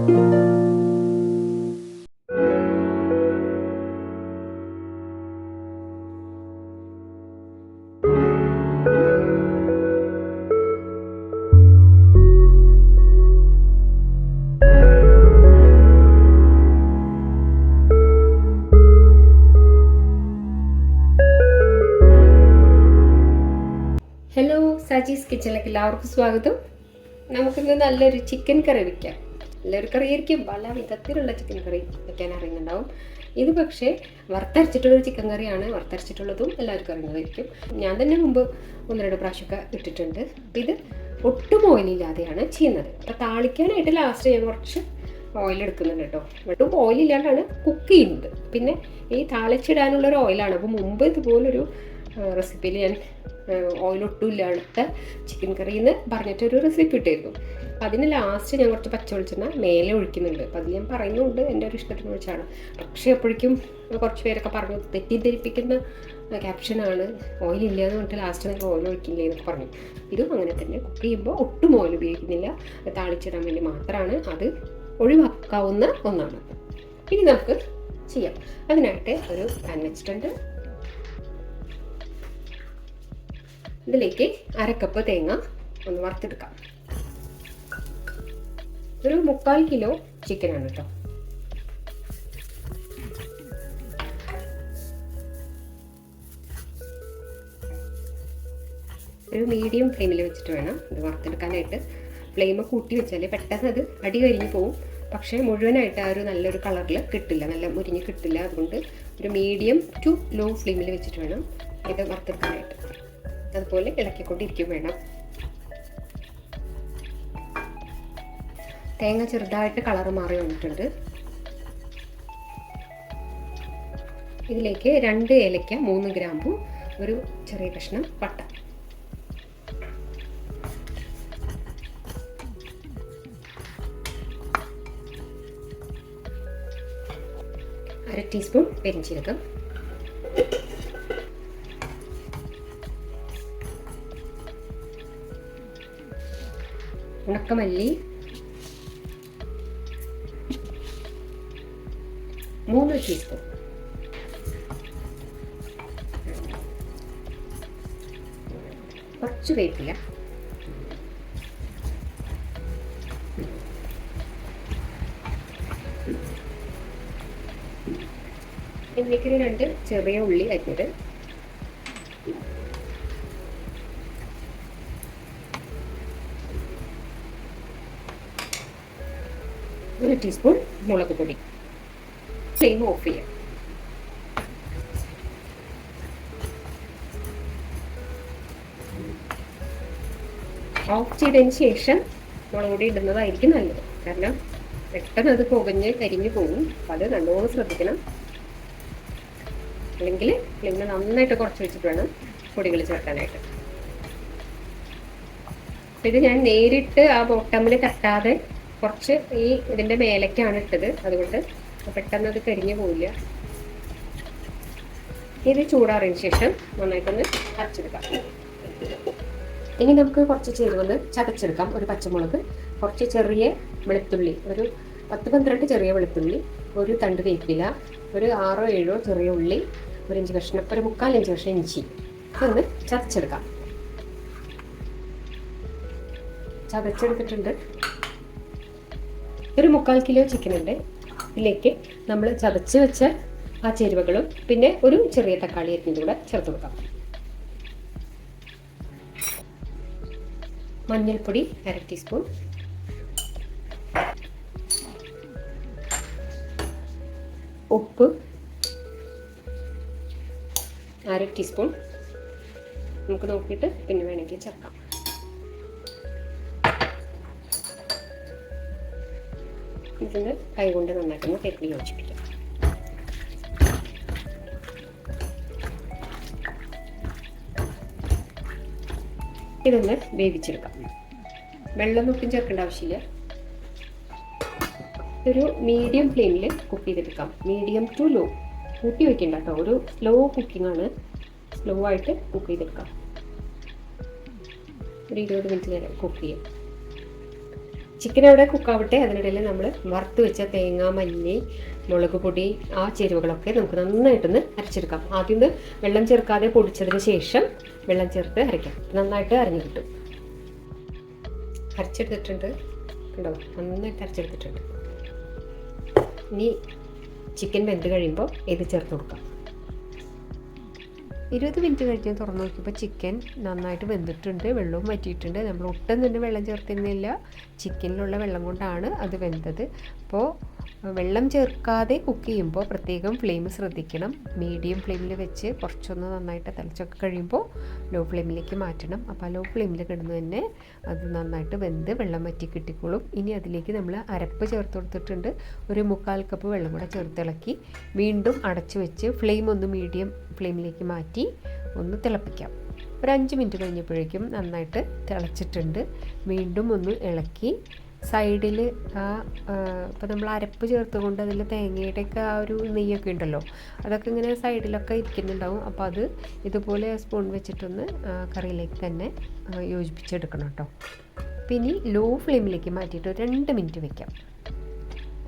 Hello Saji's കിച്ചണിലേക്ക് എല്ലാവർക്കും സ്വാഗതം. നമുക്കിന്ന് നല്ലൊരു ചിക്കൻ കറി വയ്ക്കാം നല്ലൊരു കറിയായിരിക്കും. പല വിധത്തിലുള്ള ചിക്കൻ കറി വയ്ക്കാൻ അറിയുന്നുണ്ടാവും. ഇത് പക്ഷേ വറുത്തരച്ചിട്ടുള്ളൊരു ചിക്കൻ കറിയാണ്. വറുത്തരച്ചിട്ടുള്ളതും എല്ലാവർക്കും അറിയുന്നതായിരിക്കും. ഞാൻ തന്നെ മുമ്പ് ഒന്ന് രണ്ട് പ്രാവശ്യമൊക്കെ ഇട്ടിട്ടുണ്ട്. ഇത് ഒട്ടും ഓയിലില്ലാതെയാണ് ചെയ്യുന്നത്. അപ്പം താളിക്കാനായിട്ട് ലാസ്റ്റ് ഞാൻ കുറച്ച് ഓയിൽ എടുക്കുന്നുണ്ട് കേട്ടോ. ഒട്ടും ഓയിലില്ലാണ്ടാണ് കുക്ക് ചെയ്യുന്നത്. പിന്നെ ഈ താളിച്ചിടാനുള്ള ഒരു ഓയിലാണ് അപ്പോൾ മുമ്പ് ഇതുപോലൊരു റെസിപ്പിയിൽ ഞാൻ ഓയിലൊട്ടും ഇല്ലാത്ത ചിക്കൻ കറി എന്ന് പറഞ്ഞിട്ടൊരു റെസിപ്പി ഇട്ടായിരുന്നു അപ്പം അതിന് ലാസ്റ്റ് ഞാൻ കുറച്ച് പച്ച വെളിച്ചെണ്ണ മേലെ ഒഴിക്കുന്നുണ്ട്. അപ്പം അത് ഞാൻ പറയുന്നുണ്ട്. എന്റെ ഒരു ഇഷ്ടത്തിന് ഒഴിച്ചാണ് പക്ഷേ എപ്പോഴേക്കും കുറച്ച് പേരൊക്കെ പറഞ്ഞു തെറ്റിദ്ധരിപ്പിക്കുന്ന ക്യാപ്ഷനാണ് ഓയിലില്ല എന്ന് പറഞ്ഞിട്ട് ലാസ്റ്റ് നിങ്ങൾ ഓയിൽ ഒഴിക്കില്ലേ എന്നൊക്കെ പറഞ്ഞു. ഇതും അങ്ങനെ തന്നെ. കുക്ക് ചെയ്യുമ്പോൾ ഒട്ടും ഓയിൽ ഉപയോഗിക്കുന്നില്ല. താളിച്ചിടാൻ വേണ്ടി മാത്രമാണ് അത് ഒഴിവാക്കാവുന്ന ഒന്നാണ്. ഇനി നമുക്ക് ചെയ്യാം. അതിനായിട്ട് ഒരു പാൻ വെച്ചിട്ടുണ്ട്. ഇതിലേക്ക് അരക്കപ്പ് തേങ്ങ ഒന്ന് വറുത്തെടുക്കാം. ഒരു മുക്കാൽ കിലോ ചിക്കൻ ആണ് കേട്ടോ ഒരു മീഡിയം ഫ്ലെയിമിൽ വെച്ചിട്ട് വേണം ഇത് വറുത്തെടുക്കാനായിട്ട്. ഫ്ലെയിം കൂട്ടി വെച്ചാൽ പെട്ടെന്ന് അത് അടി കരിഞ്ഞ് പോവും. പക്ഷേ മുഴുവനായിട്ട് ആ ഒരു നല്ലൊരു കളറിൽ കിട്ടില്ല. നല്ല മുരിഞ്ഞ് കിട്ടില്ല. അതുകൊണ്ട് ഒരു മീഡിയം ടു ലോ ഫ്ലെയിമിൽ വെച്ചിട്ട് വേണം ഇത് വറുത്തെടുക്കാനായിട്ട്. അതുപോലെ ഇളക്കിക്കൊണ്ടിരിക്കും വേണം. തേങ്ങ ചെറുതായിട്ട് കളർ മാറി വന്നിട്ടുണ്ട്. ഇതിലേക്ക് രണ്ട് ഏലയ്ക്ക മൂന്ന് ഗ്രാമ്പു ഒരു ചെറിയ കഷ്ണം പട്ട. അര ടീസ്പൂൺ പെരിഞ്ചീരകം. ഉണക്കമല്ലി മൂന്ന് ടീസ്പൂൺ കുറച്ച് വേപ്പില ഇതിലേക്ക് രണ്ട് ചെറിയ ഉള്ളി അരിഞ്ഞത്. ഒരു ടീസ്പൂൺ മുളക് പൊടി. ഫ്ലെയിം ഓഫ് ചെയ്യാം ഓഫ് ചെയ്തതിന് ശേഷം മുളക് പൊടി ഇടുന്നതായിരിക്കും നല്ലത്. കാരണം പെട്ടെന്ന് അത് പുകഞ്ഞ് കരിഞ്ഞു പോകും. അപ്പം അത് നല്ലോണം ശ്രദ്ധിക്കണം. അല്ലെങ്കിൽ ഫ്ലെയിമിന് നന്നായിട്ട് കുറച്ച് വെച്ചിട്ട് വേണം പൊടികൾ ചേർക്കാനായിട്ട്. അപ്പം ഇത് ഞാൻ നേരിട്ട് ആ ബോട്ടമിൽ തട്ടാതെ കുറച്ച് ഈ ഇതിന്റെ മേലേക്കാണ് ഇട്ടത്. അതുകൊണ്ട് പെട്ടെന്ന് അത് കരിഞ്ഞു പോവില്ല. ഇത് ചൂടാറിയതിന് ശേഷം നന്നായിട്ടൊന്ന് അരച്ചെടുക്കാം. ഇനി നമുക്ക് കുറച്ച് ചേരുവന്ന് ചതച്ചെടുക്കാം. ഒരു പച്ചമുളക് കുറച്ച് ചെറിയ വെളുത്തുള്ളി ഒരു പത്ത് പന്ത്രണ്ട് ചെറിയ വെളുത്തുള്ളി ഒരു തണ്ട് വേപ്പില ഒരു ആറോ ഏഴോ ചെറിയ ഉള്ളി ഒരു ഇഞ്ച് കഷ്ണം ഒരു മുക്കാൽ ഇഞ്ച് കഷ്ണം ഇഞ്ചി. ഇതൊന്ന് ചതച്ചെടുക്കാം. ചതച്ചെടുത്തിട്ടുണ്ട്. ഒരു മുക്കാൽ കിലോ ചിക്കൻ ഉണ്ട്. ഇതിലേക്ക് നമ്മൾ ചതച്ച് വെച്ച ആ ചേരുവകളും പിന്നെ ഒരു ചെറിയ തക്കാളി അരിഞ്ഞതും കൂടെ ചേർത്ത് കൊടുക്കാം. മഞ്ഞൾപ്പൊടി അര ടീസ്പൂൺ. ഉപ്പ് അര ടീസ്പൂൺ. നമുക്ക് നോക്കിയിട്ട് പിന്നെ വേണമെങ്കിൽ ചേർക്കാം. ഇതിന് കൈകൊണ്ട് നന്നായിട്ടൊന്ന് കെട്ടി യോജിപ്പിക്കാം. ഇതൊന്ന് വേവിച്ചെടുക്കാം. വെള്ളം ഒട്ടും ചേർക്കേണ്ട ആവശ്യമില്ല. ഒരു മീഡിയം ഫ്ലെയിമിൽ കുക്ക് ചെയ്തെടുക്കാം. മീഡിയം ടു ലോ കൂട്ടി വയ്ക്കേണ്ട കേട്ടോ. ഒരു സ്ലോ കുക്കിംഗ് ആണ്. സ്ലോ ആയിട്ട് കുക്ക് ചെയ്തെടുക്കാം. ഒരു ഇരുപത് മിനിറ്റ് നേരം കുക്ക് ചെയ്യാം. ചിക്കൻ അവിടെ കുക്കാവട്ടെ അതിനിടയിൽ നമ്മൾ വറുത്ത് വെച്ച തേങ്ങ മല്ലി മുളക് പൊടി ആ ചേരുവകളൊക്കെ നമുക്ക് നന്നായിട്ടൊന്ന് അരച്ചെടുക്കാം. ആദ്യം ഒന്ന് വെള്ളം ചേർക്കാതെ പൊടിച്ചതിന് ശേഷം വെള്ളം ചേർത്ത് അരയ്ക്കാം. നന്നായിട്ട് അരഞ്ഞു കിട്ടും. അരച്ചെടുത്തിട്ടുണ്ട്. കണ്ടോ? നന്നായിട്ട് അരച്ചെടുത്തിട്ടുണ്ട്. ഇനി ചിക്കൻ വെന്ത് കഴിയുമ്പോൾ ഇത് ചേർത്ത് കൊടുക്കാം. ഇരുപത് മിനിറ്റ് കഴിഞ്ഞ് തുറന്ന് നോക്കിയപ്പോൾ ചിക്കൻ നന്നായിട്ട് വെന്തിട്ടുണ്ട് വെള്ളവും വറ്റിയിട്ടുണ്ട്. നമ്മൾ ഒട്ടും തന്നെ വെള്ളം ചേർത്തിരുന്നില്ല. ചിക്കനിലുള്ള വെള്ളം കൊണ്ടാണ് അത് വെന്തത്. അപ്പോൾ വെള്ളം ചേർക്കാതെ കുക്ക് ചെയ്യുമ്പോൾ പ്രത്യേകം ഫ്ലെയിം ശ്രദ്ധിക്കണം. മീഡിയം ഫ്ലെയിമിൽ വെച്ച് കുറച്ചൊന്ന് നന്നായിട്ട് തിളച്ചൊക്കെ കഴിയുമ്പോൾ ലോ ഫ്ലെയിമിലേക്ക് മാറ്റണം. അപ്പോൾ ലോ ഫ്ലെയിമിൽ കിടന്ന് തന്നെ അത് നന്നായിട്ട് വെന്ത് വെള്ളം വറ്റി കിട്ടിക്കോളും. ഇനി അതിലേക്ക് നമ്മൾ അരപ്പ് ചേർത്ത് കൊടുത്തിട്ടുണ്ട്. ഒരു മുക്കാൽ കപ്പ് വെള്ളം കൂടെ ചേർത്തിളക്കി വീണ്ടും അടച്ചു വെച്ച് ഫ്ലെയിം ഒന്ന് മീഡിയം ഫ്ലെയിമിലേക്ക് മാറ്റി ഒന്ന് തിളപ്പിക്കാം. ഒരു അഞ്ച് മിനിറ്റ് കഴിഞ്ഞപ്പോഴേക്കും നന്നായിട്ട് തിളച്ചിട്ടുണ്ട്. വീണ്ടും ഒന്ന് ഇളക്കി സൈഡിൽ ആ ഇപ്പോൾ നമ്മൾ അരപ്പ് ചേർത്തുകൊണ്ട് അതിൽ തേങ്ങയുടെയൊക്കെ ആ ഒരു നെയ്യൊക്കെ ഉണ്ടല്ലോ അതൊക്കെ ഇങ്ങനെ സൈഡിലൊക്കെ ഇരിക്കുന്നുണ്ടാവും. അപ്പോൾ അത് ഇതുപോലെ സ്പൂൺ വെച്ചിട്ടൊന്ന് കറിയിലേക്ക് തന്നെ യോജിപ്പിച്ചെടുക്കണം കേട്ടോ. പിന്നെ ലോ ഫ്ലെയിമിലേക്ക് മാറ്റിയിട്ട് രണ്ട് മിനിറ്റ് വെക്കാം.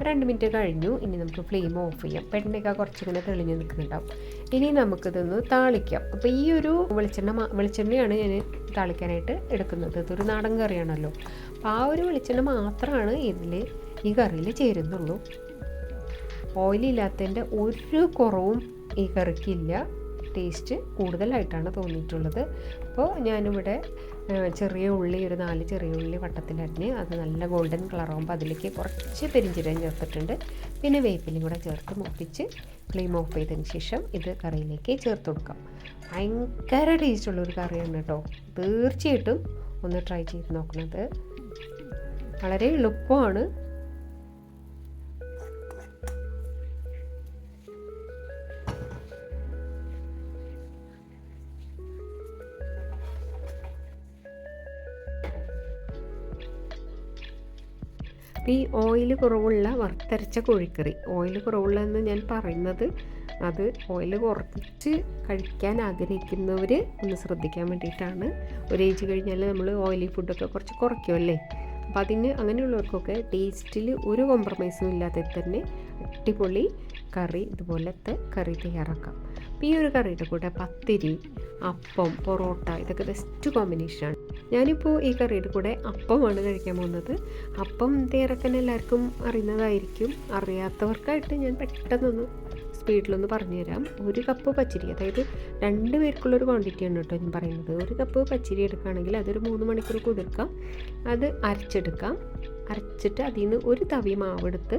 രണ്ട് മിനിറ്റ് കഴിഞ്ഞു ഇനി നമുക്ക് ഫ്ലെയിം ഓഫ് ചെയ്യാം. പെണ്ണയൊക്കെ കുറച്ചിങ്ങനെ തെളിഞ്ഞ് നിൽക്കുന്നുണ്ടാവും. ഇനി നമുക്കിതൊന്ന് താളിക്കാം. അപ്പോൾ ഈ ഒരു വെളിച്ചെണ്ണ വെളിച്ചെണ്ണയാണ് ഞാൻ താളിക്കാനായിട്ട് എടുക്കുന്നത്. ഇതൊരു നാടൻ കറിയാണല്ലോ. ആ ഒരു വെളിച്ചെണ്ണ മാത്രമാണ് ഇതിൽ ഈ കറിയിൽ ചേരുന്നുള്ളൂ. ഓയിലില്ലാത്തതിന്റെ ഒരു കുറവും ഈ കറിക്കില്ല. ടേസ്റ്റ് കൂടുതലായിട്ടാണ് തോന്നിയിട്ടുള്ളത്. അപ്പോൾ ഞാനിവിടെ ചെറിയ ഉള്ളി ഒരു നാല് ചെറിയ ഉള്ളി വട്ടത്തിലരിഞ്ഞ് അത് നല്ല ഗോൾഡൻ കളറാകുമ്പോൾ അതിലേക്ക് കുറച്ച് പെരിഞ്ചീരകം ചേർത്തിട്ടുണ്ട്. പിന്നെ വേപ്പിലും കൂടെ ചേർത്ത് മുപ്പിച്ച് ഫ്ലെയിം ഓഫ് ചെയ്തതിന് ശേഷം ഇത് കറിയിലേക്ക് ചേർത്ത് കൊടുക്കാം. ഭയങ്കര ടേസ്റ്റുള്ള ഒരു കറിയാണ് കേട്ടോ. തീർച്ചയായിട്ടും ഒന്ന് ട്രൈ ചെയ്ത് നോക്കുന്നത് വളരെ എളുപ്പമാണ്. ഈ ഓയിൽ കുറവുള്ള വറുത്തരച്ച കോഴിക്കറി. ഓയിൽ കുറവുള്ളതെന്ന് ഞാൻ പറയുന്നത് അത് ഓയിൽ കുറച്ച് കഴിക്കാൻ ആഗ്രഹിക്കുന്നവർ ഒന്ന് ശ്രദ്ധിക്കാൻ വേണ്ടിയിട്ടാണ്. ഒരു കഴിഞ്ഞാൽ നമ്മൾ ഓയിലി ഫുഡൊക്കെ കുറച്ച് കുറയ്ക്കുമല്ലേ അപ്പം അതിന് അങ്ങനെയുള്ളവർക്കൊക്കെ ടേസ്റ്റിൽ ഒരു കോംപ്രമൈസും ഇല്ലാതെ തന്നെ അടിപൊളി കറി ഇതുപോലത്തെ കറി തയ്യാറാക്കാം. അപ്പോൾ ഈ ഒരു കറിയുടെ കൂടെ പത്തിരി അപ്പം പൊറോട്ട ഇതൊക്കെ ബെസ്റ്റ് കോമ്പിനേഷനാണ് ഞാനിപ്പോൾ ഈ കറിയുടെ കൂടെ അപ്പമാണ് കഴിക്കാൻ പോകുന്നത്. അപ്പം തയ്യാറാക്കാൻ എല്ലാവർക്കും അറിയുന്നതായിരിക്കും. അറിയാത്തവർക്കായിട്ട് ഞാൻ പെട്ടെന്നൊന്ന് സ്പീഡിലൊന്ന് പറഞ്ഞുതരാം. ഒരു കപ്പ് പച്ചരി അതായത് രണ്ട് പേർക്കുള്ളൊരു ക്വാണ്ടിറ്റിയാണ് കേട്ടോ ഞാൻ പറയുന്നത്. ഒരു കപ്പ് പച്ചരി എടുക്കുകയാണെങ്കിൽ അതൊരു മൂന്ന് മണിക്കൂർ കുതിർക്കാം. അത് അരച്ചെടുക്കാം. അരച്ചിട്ട് അതിൽ നിന്ന് ഒരു തവി മാവെടുത്ത്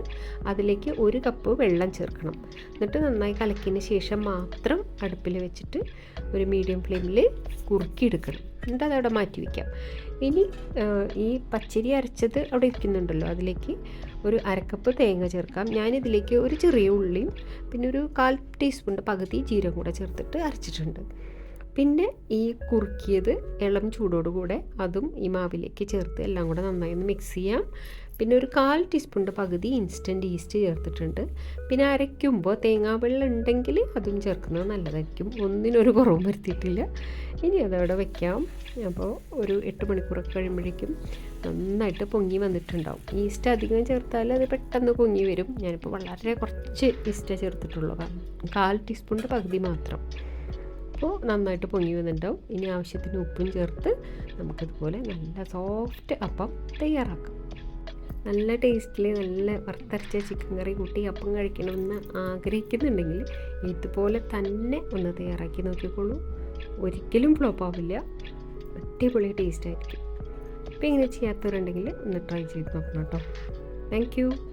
അതിലേക്ക് ഒരു കപ്പ് വെള്ളം ചേർക്കണം. എന്നിട്ട് നന്നായി കലക്കിയതിന് ശേഷം മാത്രം അടുപ്പിൽ വെച്ചിട്ട് ഒരു മീഡിയം ഫ്ലെയിമിൽ കുറുക്കിയെടുക്കണം. എന്നിട്ട് അതവിടെ മാറ്റി വയ്ക്കാം ഇനി ഈ പച്ചരി അരച്ചത് അവിടെ ഇരിക്കുന്നുണ്ടല്ലോ അതിലേക്ക് ഒരു അരക്കപ്പ് തേങ്ങ ചേർക്കാം. ഞാനിതിലേക്ക് ഒരു ചെറിയ ഉള്ളിയും പിന്നെ ഒരു കാൽ ടീസ്പൂണിന്റെ പകുതി ജീരകം കൂടെ ചേർത്തിട്ട് അരച്ചിട്ടുണ്ട്. പിന്നെ ഈ കുറുക്കിയത് ഇളം ചൂടോടുകൂടെ അതും ഈ മാവിലേക്ക് ചേർത്ത് എല്ലാം കൂടെ നന്നായി ഒന്ന് മിക്സ് ചെയ്യാം. പിന്നെ ഒരു കാൽ ടീസ്പൂണിന്റെ പകുതി ഇൻസ്റ്റന്റ് ഈസ്റ്റ് ചേർത്തിട്ടുണ്ട്. പിന്നെ അരയ്ക്കുമ്പോൾ തേങ്ങാവെള്ളം ഉണ്ടെങ്കിൽ അതും ചേർക്കുന്നത് നല്ലതായിരിക്കും. ഒന്നിനൊരു കുറവും വരുത്തിയിട്ടില്ല. ഇനി അതവിടെ വെക്കാം. അപ്പോൾ ഒരു എട്ട് മണിക്കൂറൊക്കെ കഴിയുമ്പോഴേക്കും നന്നായിട്ട് പൊങ്ങി വന്നിട്ടുണ്ടാവും. ഈസ്റ്റ് അധികം ചേർത്താൽ അത് പെട്ടെന്ന് പൊങ്ങി വരും. ഞാനിപ്പോൾ വളരെ കുറച്ച് ഈസ്റ്റേ ചേർത്തിട്ടുള്ളൂ. കാൽ ടീസ്പൂണിന്റെ പകുതി മാത്രം. അപ്പോൾ നന്നായിട്ട് പൊങ്ങി വന്നിട്ടുണ്ടാവും. ഇനി ആവശ്യത്തിന് ഉപ്പും ചേർത്ത് നമുക്കിതുപോലെ നല്ല സോഫ്റ്റ് അപ്പം തയ്യാറാക്കാം. നല്ല ടേസ്റ്റിൽ നല്ല വറുത്തരച്ച ചിക്കൻ കറി കൂട്ടി അപ്പം കഴിക്കണമെന്ന് ആഗ്രഹിക്കുന്നുണ്ടെങ്കിൽ ഇതുപോലെ തന്നെ ഒന്ന് തയ്യാറാക്കി നോക്കിക്കോളൂ. ഒരിക്കലും ഫ്ലോപ്പ് ആവില്ല. അടിപൊളി ടേസ്റ്റ് ആയിരിക്കും. അപ്പോൾ ഇങ്ങനെ ചെയ്യാത്തവരുണ്ടെങ്കിൽ ഒന്ന് ട്രൈ ചെയ്ത് നോക്കണം കേട്ടോ. താങ്ക്